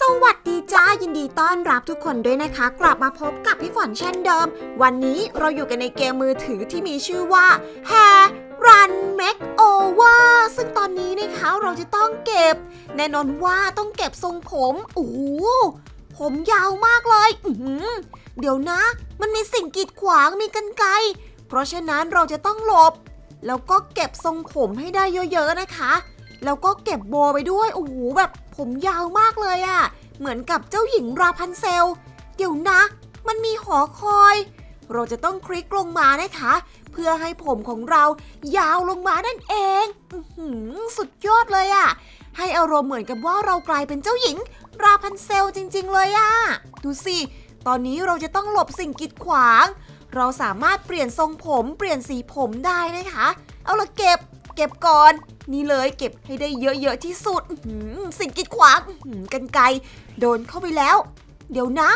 สวัสดีจ้ายินดีต้อนรับทุกคนด้วยนะคะ กลับมาพบกับพี่ฝนเช่นเดิม วันนี้เราอยู่กันในเกมมือถือที่มีชื่อว่า Hair Run Makeover ซึ่งตอนนี้นะคะเราจะต้องเก็บ แน่นอนว่าต้องเก็บทรงผมโอ้โหผมยาวมากเลยเดี๋ยวนะ มันมีสิ่งกีดขวางมีกันไกเพราะฉะนั้นเราจะต้องหลบ แล้วก็เก็บทรงผมให้ได้เยอะๆนะคะ แล้วก็เก็บโบว์ไปด้วยโอ้โหแบบ ผมยาวมากเลยอะ่ะ เหมือนกับเจ้าหญิงราพันเซล เดี๋ยวนะ มันมีหอคอย เราจะต้องคลิกลงมานะคะ เพื่อให้ผมของเรายาวลงมานั่นเองอสุดยอดเลยอะ่ะ ให้อารมณ์เหมือนกับว่าเรากลายเป็นเจ้าหญิง ราพันเซลจริง ๆ เลยอะ่ะ ดูสิ ตอนนี้เราจะต้องหลบสิ่งกีดขวาง เราสามารถเปลี่ยนทรงผม เปลี่ยนสีผมได้นะคะ เอาละเก็บ เก็บก่อน นี่เลยเก็บให้ได้เยอะๆที่สุดสิ่งกีดขวางกันไกลโดนเข้าไปแล้ว เดี๋ยวนะ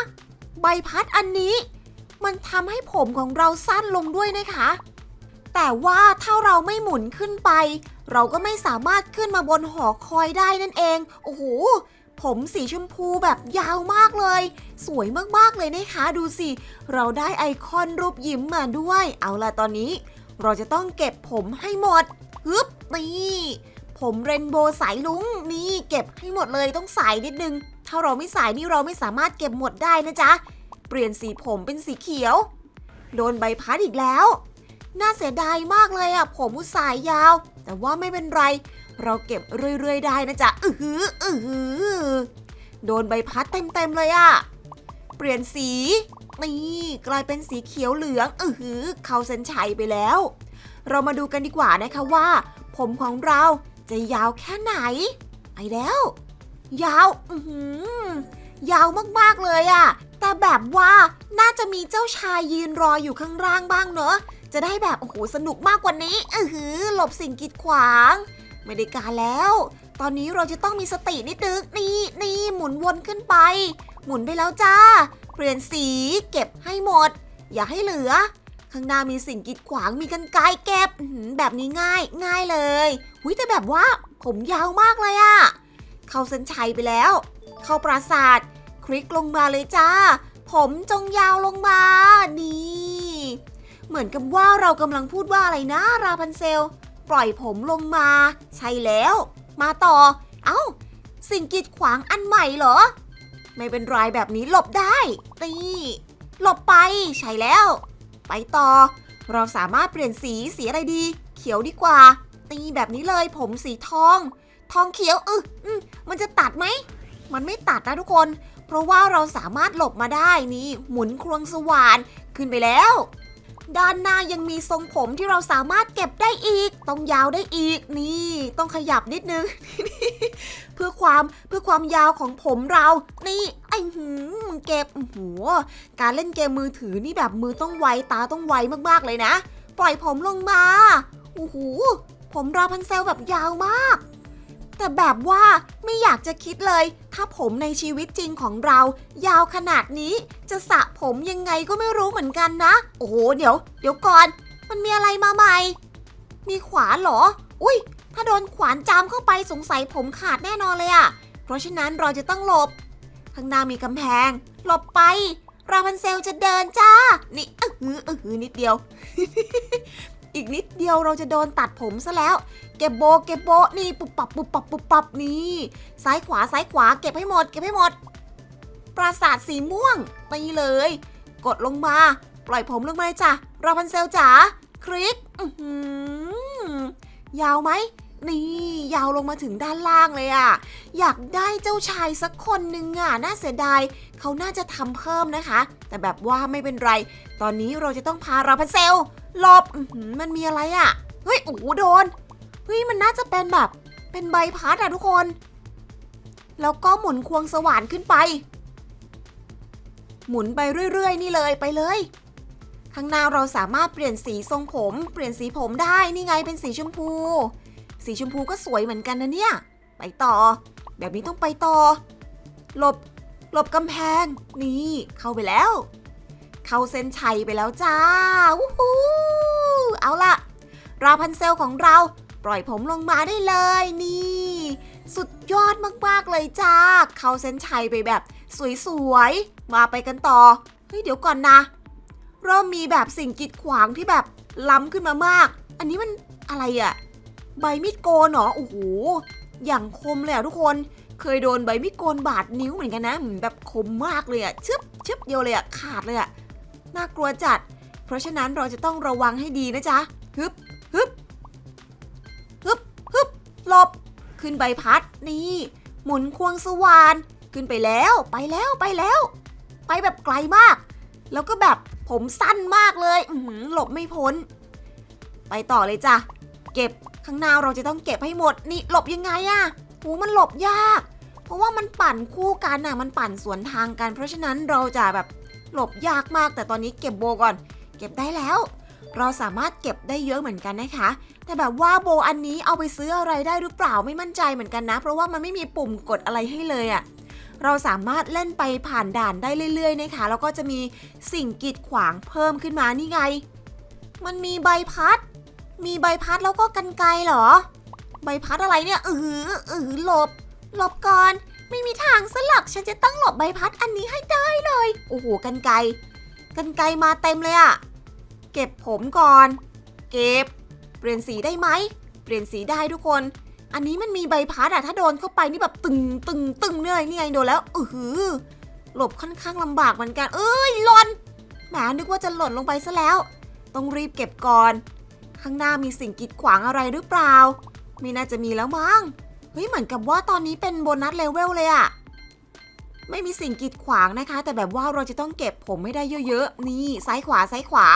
ใบพัดอันนี้ มันทำให้ผมของเราสั้นลงด้วยนะคะ แต่ว่าถ้าเราไม่หมุนขึ้นไป เราก็ไม่สามารถขึ้นมาบนหอคอยได้นั่นเอง โอ้โหผมสีชมพูแบบยาวมากเลย สวยมากๆเลยนะคะ ดูสิ เราได้ไอคอนรูปยิ้มมาด้วย เอาล่ะตอนนี้ เราจะต้องเก็บผมให้หมด ฮึบนี่ผมเรนโบว์สายลุงนี่เก็บให้หมดเลยต้องใส่นิดนึง ถ้าเราไม่ใส่นี่เราไม่สามารถเก็บหมดได้นะจ๊ะ เปลี่ยนสีผมเป็นสีเขียว โดนใบพัดอีกแล้ว น่าเสียดายมากเลยอะผมอุตส่าห์ยาว แต่ว่าไม่เป็นไร เราเก็บเรื่อยๆได้นะจ๊ะอือหืออือหือโดนใบพัดเต็มๆเลยอะเปลี่ยนสีนี่กลายเป็นสีเขียวเหลืองอือหือเข้าเส้นชัยไปแล้ว เรามาดูกันดีกว่านะคะว่า ผมของเราจะยาวแค่ไหน ไปแล้ว ยาว อืยาวมากๆเลยอะแต่แบบว่าน่าจะมีเจ้าชายยืนรออยู่ข้างล่างบ้างเนอะ จะได้แบบ โอ้โห สนุกมากกว่านี้ อือหือ หลบสิ่งกีดขวาง ไม่ได้การแล้ว ตอนนี้เราจะต้องมีสตินิดนึง นี่นี่หมุนวนขึ้นไป หมุนไปแล้วจ้า เปลี่ยนสี เก็บให้หมด อย่าให้เหลือ ข้างหน้ามีสิ่งกีดขวางมีกันไกรเก็บแบบนี้ง่ายง่ายเลยหุยแต่แบบว่าผมยาวมากเลยอะเข้าเส้นชัยไปแล้ว เข้าปราสาท คลิกลงมาเลยจ้า ผมจงยาวลงมานี่เหมือนกับว่าเรากำลังพูดว่าอะไรนะราพันเซล ปล่อยผมลงมา ใช่แล้ว มาต่อ เอ้า สิ่งกีดขวางอันใหม่เหรอ ไม่เป็นไรแบบนี้หลบได้นี่หลบไป ใช่แล้ว ไปต่อ เราสามารถเปลี่ยนสีสีอะไรดี เขียวดีกว่า ตีแบบนี้เลยผมสีทอง ทองเขียวอึอืมมันจะตัดไหม มันไม่ตัดนะทุกคน เพราะว่าเราสามารถหลบมาได้นี่ หมุนควงสว่านขึ้นไปแล้ว ด้านหน้ายังมีทรงผมที่เราสามารถเก็บได้อีก ต้องยาวได้อีกนี่ ต้องขยับนิดนึง เพื่อความเพื่อความยาวของผมเรา นี่ไอ้หืมเก็บโอ้โหการเล่นเกมมือถือนี่แบบมือต้องไวตาต้องไวมากๆเลยนะ ปล่อยผมลงมาโอ้โหผมราพันเซลแบบยาวมาก แต่แบบว่าไม่อยากจะคิดเลย ถ้าผมในชีวิตจริงของเรา ยาวขนาดนี้จะสระผมยังไงก็ไม่รู้เหมือนกันนะ โอ้โหเดี๋ยว เดี๋ยวก่อน มันมีอะไรมาใหม่ มีขวานเหรอ อุ้ยถ้าโดนขวานจามเข้าไปสงสัยผมขาดแน่นอนเลยอะเพราะฉะนั้นเราจะต้องหลบ ข้างหน้ามีกำแพง หลบไป ราพันเซลจะเดินจ้า นี่เออหือเออหือนิดเดียว อีกนิดเดียวเราจะโดนตัดผมซะแล้ว เก็บโบเก็บโบนี่ปุบปับปุบปับปุบปับนี่ซ้ายขวาซ้ายขวาเก็บให้หมด เก็บให้หมด ปราสาทสีม่วงตีเลย กดลงมา ปล่อยผมลงมาเลยจ้ะราพันเซลจ๋าคลิกอื้อหือยาวไหม นี่ยาวลงมาถึงด้านล่างเลยอะอยากได้เจ้าชายสักคนหนึ่งอะน่าเสียดายเขาน่าจะทำเพิ่มนะคะ แต่แบบว่าไม่เป็นไร ตอนนี้เราจะต้องพาราพันเซลหลบมันมีอะไรอะเฮ้ยโอ้โหโดนเฮ้ยมันน่าจะเป็นแบบ เป็นใบพัดอะทุกคน แล้วก็หมุนควงสว่านขึ้นไป หมุนไปเรื่อยๆ นี่เลยไปเลยข้างหน้าเราสามารถเปลี่ยนสีทรงผม เปลี่ยนสีผมได้นี่ไงเป็นสีชมพู สีชมพูก็สวยเหมือนกันนะเนี่ย ไปต่อ แบบนี้ต้องไปต่อ หลบ หลบกำแพง นี่ เข้าไปแล้ว เข้าเส้นชัยไปแล้วจ้าวู้ฮู้เอาล่ะ ราพันเซลของเราปล่อยผมลงมาได้เลยนี่ สุดยอดมากๆเลยจ้า เข้าเส้นชัยไปแบบ สวยๆ มาไปกันต่อ เฮ้ยเดี๋ยวก่อนนะเริ่มมีแบบสิ่งกีดขวางที่แบบล้ำขึ้นมามาก อันนี้มันอะไรอะ ใบมีดโกนเหรอโอ้โหอย่างคมเลยอะทุกคน เคยโดนใบมีดโกนบาดนิ้วเหมือนกันนะแบบคมมากเลยอะชึบชึบเดียวเลยอะขาดเลยอะน่ากลัวจัด เพราะฉะนั้นเราจะต้องระวังให้ดีนะจ๊ะฮึบฮึบฮึบฮึบหลบ ขึ้นใบพัดนี่ หมุนควงสวานขึ้นไปแล้วไปแล้วไปแล้ว ไปแบบไกลมาก แล้วก็แบบผมสั้นมากเลยหลบไม่พ้น ไปต่อเลยจ้ะเก็บ ข้างหน้าเราจะต้องเก็บให้หมดนี่หลบยังไงอะโหมันหลบยาก เพราะว่ามันปั่นคู่กันน่ะมันปั่นสวนทางกัน เพราะฉะนั้นเราจะแบบหลบยากมาก แต่ตอนนี้เก็บโบก่อน เก็บได้แล้ว เราสามารถเก็บได้เยอะเหมือนกันนะคะ แต่แบบว่าโบอันนี้เอาไปซื้ออะไรได้หรือเปล่าไม่มั่นใจเหมือนกันนะ เพราะว่ามันไม่มีปุ่มกดอะไรให้เลยอะ่ะเราสามารถเล่นไปผ่านด่านได้เรื่อยๆนะคะ แล้วก็จะมีสิ่งกีดขวางเพิ่มขึ้นมานี่ไง มันมีใบพัด มีใบพัดแล้วก็กันไกรเหรอ ใบพัดอะไรเนี่ยเออเออหลบ หลบก่อน ไม่มีทางสลักฉันจะต้องหลบใบพัดอันนี้ให้ได้เลย โอ้โหกันไกรกันไกรมาเต็มเลยอะเก็บผมก่อน เก็บ เปลี่ยนสีได้ไหม เปลี่ยนสีได้ทุกคน อันนี้มันมีใบพัดอะถ้าโดนเข้าไปนี่แบบตึงตึงตึงเนี่ยนี่ไงโดนแล้วเออหือหลบค่อนข้างลำบากเหมือนกัน เอ้ยหล่นแหมนึกว่าจะหล่นลงไปซะแล้ว ต้องรีบเก็บก่อน ข้างหน้ามีสิ่งกีดขวางอะไรหรือเปล่า ไม่น่าจะมีแล้วมั้ง เฮ้ยเหมือนกับว่าตอนนี้เป็นโบนัสเลเวลเลยอะไม่มีสิ่งกีดขวางนะคะ แต่แบบว่าเราจะต้องเก็บผมให้ได้เยอะๆ นี่ซ้ายขวาซ้ายขวา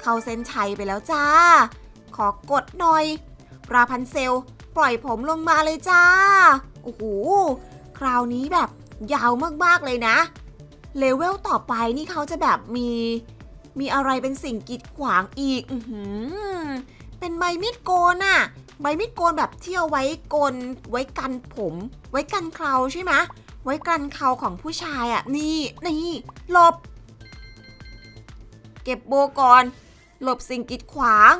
เข้าเส้นชัยไปแล้วจ้า ขอกดหน่อย ราพันเซล ปล่อยผมลงมาเลยจ้า โอ้โห คราวนี้แบบยาวมากๆเลยนะ เลเวลต่อไปนี่เขาจะแบบมี มีอะไรเป็นสิ่งกีดขวางอีก อือหือ เป็นใบมีดโกนอะใบมีดโกนแบบที่เอาไว้โกนไว้กันผม ไว้กันเคราใช่ไหมไว้กันเคราของผู้ชายอะนี่นี่หลบ เก็บโบก่อน หลบสิ่งกีดขวาง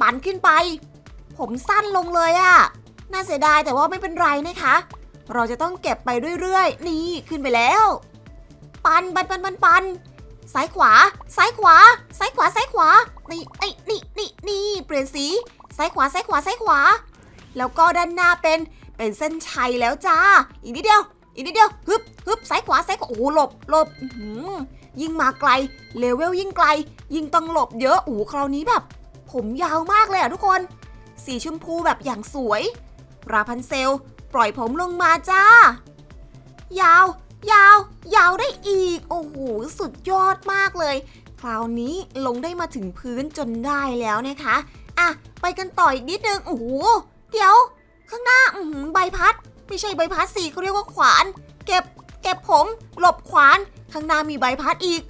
ปั่นขึ้นไป ผมสั้นลงเลยอะน่าเสียดายแต่ว่าไม่เป็นไรนะคะ เราจะต้องเก็บไปเรื่อยๆ นี่ขึ้นไปแล้ว ปันปันปันปันปันซ้ายขวา ซ้ายขวา ซ้ายขวา ซ้ายขวา นี่ไอ้นี่นี่นี่ ลี่ยนสีซ้ายขวาซ้ายขวาซ้ายขวา แล้วก็ด้านหน้าเป็นเป็นเส้นชัยแล้วจ้า อีกนิดเดียว อีกนิดเดียวฮึบฮึบซ้ายขวาซ้ายขวาโอ้โหหลบหลบยิ่งมาไกลเลเวลยิ่งไกล ยิ่งต้องหลบเยอะโอ้คราวนี้แบบ ผมยาวมากเลยอะทุกคน สีชมพูแบบอย่างสวย ราพันเซล ปล่อยผมลงมาจ้า ยาว ยาว ยาวได้อีก โอ้โหสุดยอดมากเลย คราวนี้ลงได้มาถึงพื้นจนได้แล้วนะคะ อะ ไปกันต่ออีกนิดนึง โอ้โห เดี๋ยว ข้างหน้าอืใบพัด ไม่ใช่ใบพัดสีเขาเรียกว่าขวาน เก็บ เก็บผม หลบขวาน ข้างหน้ามีใบพัดอีก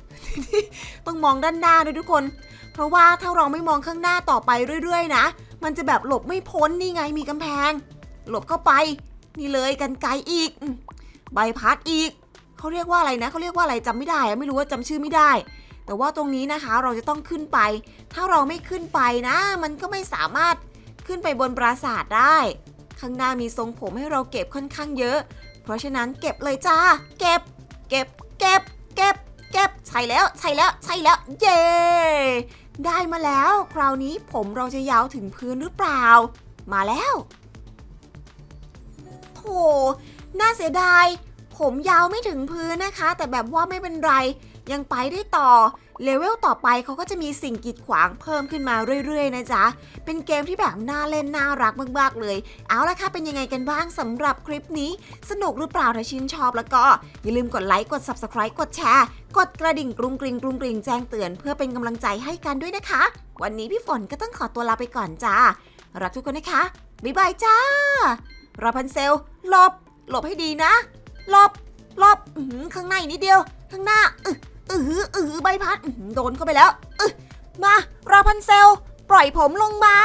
ต้องมองด้านหน้าด้วยทุกคน เพราะว่าถ้าเราไม่มองข้างหน้าต่อไปเรื่อยๆ นะ มันจะแบบหลบไม่พ้นนี่ไงมีกำแพง หลบเข้าไป นี่เลยกันไกลอีก ใบพัดอีก เขาเรียกว่าอะไรนะ เขาเรียกว่าอะไรจำไม่ได้ ไม่รู้ว่าจำชื่อไม่ได้ แต่ว่าตรงนี้นะคะเราจะต้องขึ้นไป ถ้าเราไม่ขึ้นไปนะ มันก็ไม่สามารถขึ้นไปบนปราสาทได้ ข้างหน้ามีทรงผมให้เราเก็บค่อนข้างเยอะ เพราะฉะนั้นเก็บเลยจ้า เก็บ เก็บ เก็บ เก็บ เก็บ ใช่แล้วใช่แล้วใช่แล้ว เย้ ได้มาแล้ว คราวนี้ผมเราจะยาวถึงพื้นหรือเปล่า มาแล้ว โถ น่าเสียดาย ผมยาวไม่ถึงพื้นนะคะ แต่แบบว่าไม่เป็นไร ยังไปได้ต่อ เลเวลต่อไปเขาก็จะมีสิ่งกีดขวางเพิ่มขึ้นมาเรื่อยๆ นะจ๊ะ เป็นเกมที่แบบน่าเล่นน่ารักมากๆเลย เอาละค่ะ เป็นยังไงกันบ้างสำหรับคลิปนี้ สนุกหรือเปล่าถ้าชื่นชอบแล้วก็ อย่าลืมกดไลค์กด subscribe กดแชร์ กดกระดิ่งกรุงกริงกรุงกริงแจ้งเตือนเพื่อเป็นกำลังใจให้กันด้วยนะคะ วันนี้พี่ฝนก็ต้องขอตัวลาไปก่อนจ้ารักทุกคนนะคะบ๊ายบายจ้าราพันเซลหลบหลบให้ดีนะหลบหลบข้างในนิดเดียว ข้างหน้าอ ออือหืออือหือใบพัดอื้อหือโดนเข้าไปแล้วอือมาราพันเซล ปล่อยผมลงมา